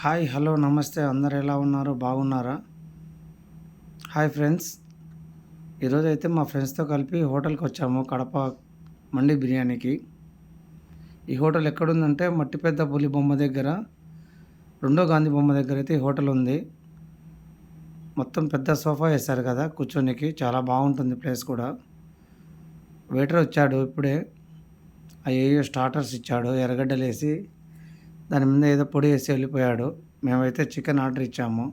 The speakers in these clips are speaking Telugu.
హాయ్ హలో నమస్తే. అందరు ఎలా ఉన్నారు? బాగున్నారా? Hi friends. ఈరోజు అయితే మా ఫ్రెండ్స్తో కలిపి హోటల్కి వచ్చాము కడప మండి బిర్యానీకి. ఈ హోటల్ ఎక్కడుందంటే మట్టి పెద్ద పులి బొమ్మ దగ్గర రెండో గాంధీ బొమ్మ దగ్గర అయితే ఈ హోటల్ ఉంది. మొత్తం పెద్ద సోఫా వేశారు కదా కూర్చోనికి. చాలా బాగుంటుంది ప్లేస్ కూడా. వెయిటర్ వచ్చాడు ఇప్పుడే. అయ్యో స్టార్టర్స్ ఇచ్చాడు ఎర్రగడ్డలు వేసి దాని మీద ఏదో పొడి వేసి వెళ్ళిపోయాడు. మేమైతే చికెన్ ఆర్డర్ ఇచ్చాము.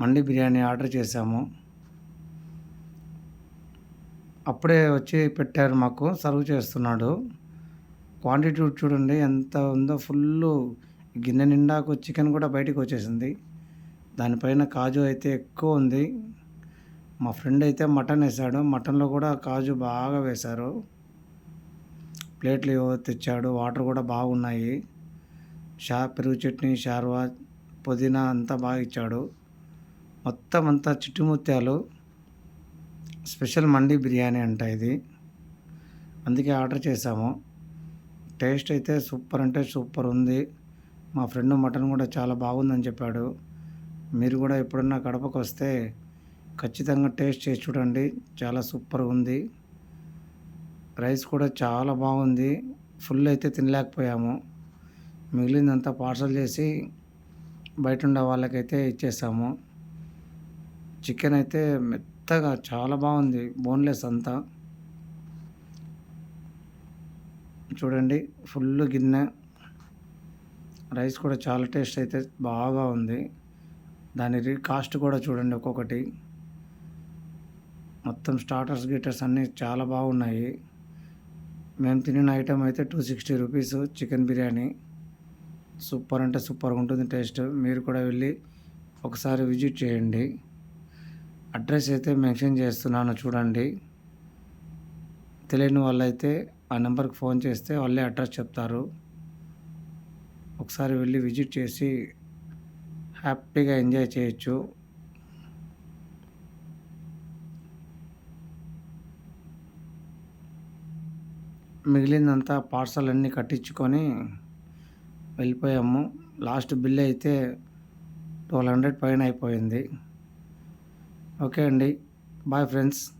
మండి బిర్యానీ ఆర్డర్ చేసాము అప్పుడే వచ్చి పెట్టారు మాకు సర్వ్ చేస్తున్నాడు. క్వాంటిటీ చూడండి ఎంత ఉందో ఫుల్ గిన్నె నిండాకు చికెన్ కూడా బయటికి వచ్చేసింది. దానిపైన కాజు అయితే ఎక్కువ ఉంది. మా ఫ్రెండ్ అయితే మటన్ వేసాడు. మటన్లో కూడా కాజు బాగా వేశారు. ప్లేట్లు ఏవో తెచ్చాడు. వాటర్ కూడా బాగున్నాయి. షా పెరుగు చట్నీ షార్వా పుదీనా అంతా బాగా ఇచ్చాడు. మొత్తం అంతా చిట్టుముత్యాలు. స్పెషల్ మండి బిర్యానీ అంట ఇది. అందుకే ఆర్డర్ చేసాము టేస్ట్ అయితే సూపర్ అంటే సూపర్ ఉంది. మా ఫ్రెండ్ మటన్ కూడా చాలా బాగుందని చెప్పాడు. మీరు కూడా ఎప్పుడన్నా కడపకు వస్తే ఖచ్చితంగా టేస్ట్ చేసి చూడండి. చాలా సూపర్ ఉంది. రైస్ కూడా చాలా బాగుంది. ఫుల్ అయితే తినలేకపోయాము. మిగిలిందంతా పార్సల్ చేసి బయట ఉండే వాళ్ళకైతే ఇచ్చేసాము. చికెన్ అయితే మెత్తగా చాలా బాగుంది బోన్లెస్ అంతా. చూడండి ఫుల్ గిన్నె. రైస్ కూడా చాలా టేస్ట్ అయితే బాగా ఉంది. దాని రీ కాస్ట్ కూడా చూడండి ఒక్కొక్కటి. మొత్తం స్టార్టర్స్ గిటర్స్ అన్నీ చాలా బాగున్నాయి. మేము తినిన ఐటెం అయితే two sixty rupees chicken biryani. Super అంటే సూపర్గా ఉంటుంది టేస్ట్. మీరు కూడా వెళ్ళి ఒకసారి విజిట్ చేయండి. అడ్రస్ అయితే మెన్షన్ చేస్తున్నాను చూడండి. తెలియని వాళ్ళైతే ఆ నెంబర్కి ఫోన్ చేస్తే వాళ్ళే అడ్రస్ చెప్తారు. ఒకసారి వెళ్ళి విజిట్ చేసి హ్యాపీగా ఎంజాయ్ చేయొచ్చు. మిగిలిందంతా పార్సల్ అన్నీ కట్టించుకొని వెళ్ళిపోయాము. లాస్ట్ బిల్ అయితే ట్వెల్వ్ హండ్రెడ్ పైన అయిపోయింది. ఓకే అండి. Bye friends.